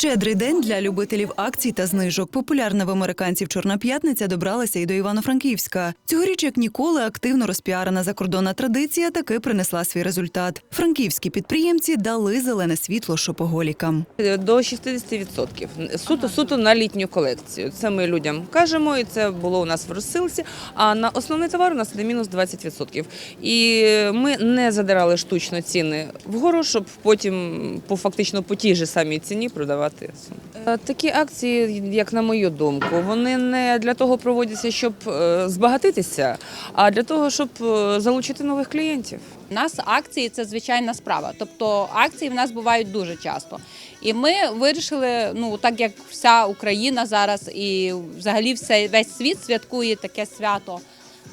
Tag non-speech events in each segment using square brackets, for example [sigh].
Щедрий день для любителів акцій та знижок. Популярна в американців Чорна п'ятниця добралася і до Івано-Франківська. Цьогоріч, як ніколи, активно розпіарена закордонна традиція таки принесла свій результат. Франківські підприємці дали зелене світло шопоголікам. До 60%. Суто, суто на літню колекцію. Це ми людям кажемо, і це було у нас в розсилці. А на основний товар у нас іде мінус 20%. І ми не задирали штучно ціни вгору, щоб потім по фактично по тій же самій ціні продавати. Е, Такі акції, як на мою думку, вони не для того проводяться, щоб е, збагатитися, а для того, щоб е, залучити нових клієнтів. У нас акції це звичайна справа. Тобто акції в нас бувають дуже часто. І ми вирішили, ну так як вся Україна зараз і взагалі все, весь світ святкує таке свято.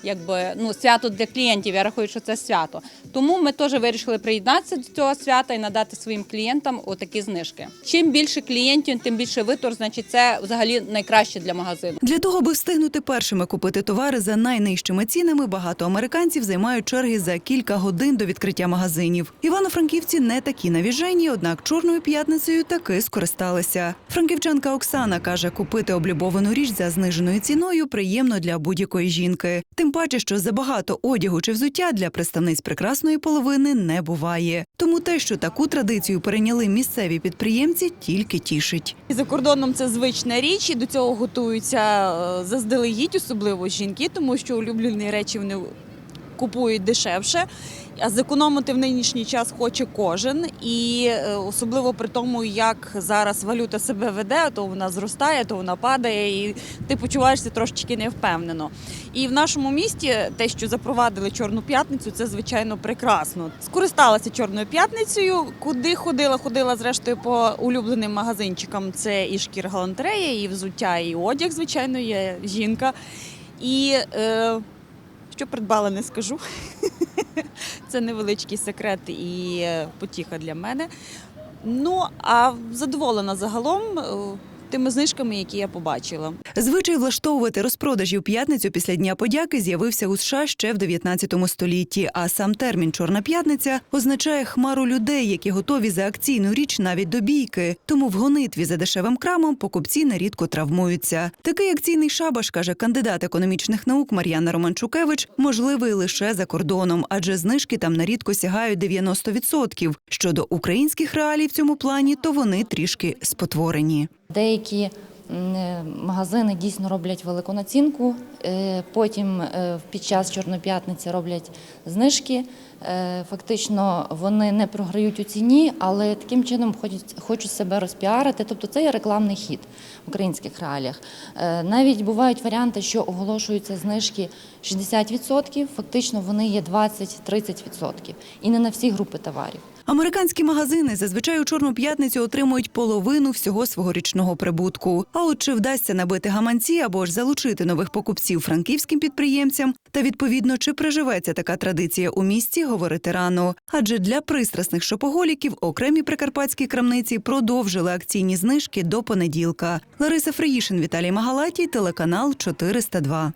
Якби ну свято для клієнтів, я рахую, що це свято. Тому ми теж вирішили приєднатися до цього свята і надати своїм клієнтам отакі знижки. Чим більше клієнтів, тим більше витор, значить це взагалі найкраще для магазину. Для того, аби встигнути першими купити товари за найнижчими цінами, багато американців займають черги за кілька годин до відкриття магазинів. Івано-франківці не такі навіжені, однак чорною п'ятницею таки скористалися. Франківчанка Оксана каже, купити облюбовану річ за зниженою ціною приємно для будь-якої жінки. Тим паче, що забагато одягу чи взуття для представниць прекрасної половини не буває. Тому те, що таку традицію перейняли місцеві підприємці, тільки тішить. За кордоном це звична річ, і до цього готуються е, заздалегідь, особливо жінки, тому що улюблені речі вони купують дешевше. А зекономити в нинішній час хоче кожен, і е, особливо при тому, як зараз валюта себе веде, то вона зростає, то вона падає, і ти почуваєшся трошечки невпевнено. І в нашому місті те, що запровадили Чорну п'ятницю, це звичайно прекрасно. Скористалася Чорною п'ятницею. Куди ходила? Ходила зрештою по улюбленим магазинчикам. Це і шкір галантерея, і взуття, і одяг, звичайно, є жінка. І е, що придбала, не скажу. [laughs] Це невеличкий секрет і е, потіха для мене. Ну а задоволена загалом е, тими знижками, які я побачила. Звичай влаштовувати розпродажі в п'ятницю після Дня подяки з'явився у США ще в 19 столітті. А сам термін Чорна п'ятниця означає хмару людей, які готові за акційну річ навіть до бійки. Тому в гонитві за дешевим крамом покупці нерідко травмуються. Такий акційний шабаш каже кандидат економічних наук Мар'яна Романчукевич, можливий лише за кордоном, адже знижки там нарідко сягають 90%. Щодо українських реалій в цьому плані, то вони трішки спотворені. Деякі е, магазини дійсно роблять велику націнку, е, потім е, під час Чорної п'ятниці роблять знижки. Фактично вони не програють у ціні, але таким чином хочуть, себе розпіарити. Тобто це є рекламний хід в українських реаліях. Навіть бувають варіанти, що оголошуються знижки 60%, фактично вони є 20-30%. І не на всі групи товарів. Американські магазини зазвичай у чорну п'ятницю отримують половину всього свого річного прибутку. А от чи вдасться набити гаманці або ж залучити нових покупців франківським підприємцям, та відповідно чи приживеться така традиція у місті, говорити рано. Адже для пристрасних шопоголіків окремі прикарпатські крамниці продовжили акційні знижки до понеділка. Лариса Фриїшин, Віталій Магалатій, телеканал 402.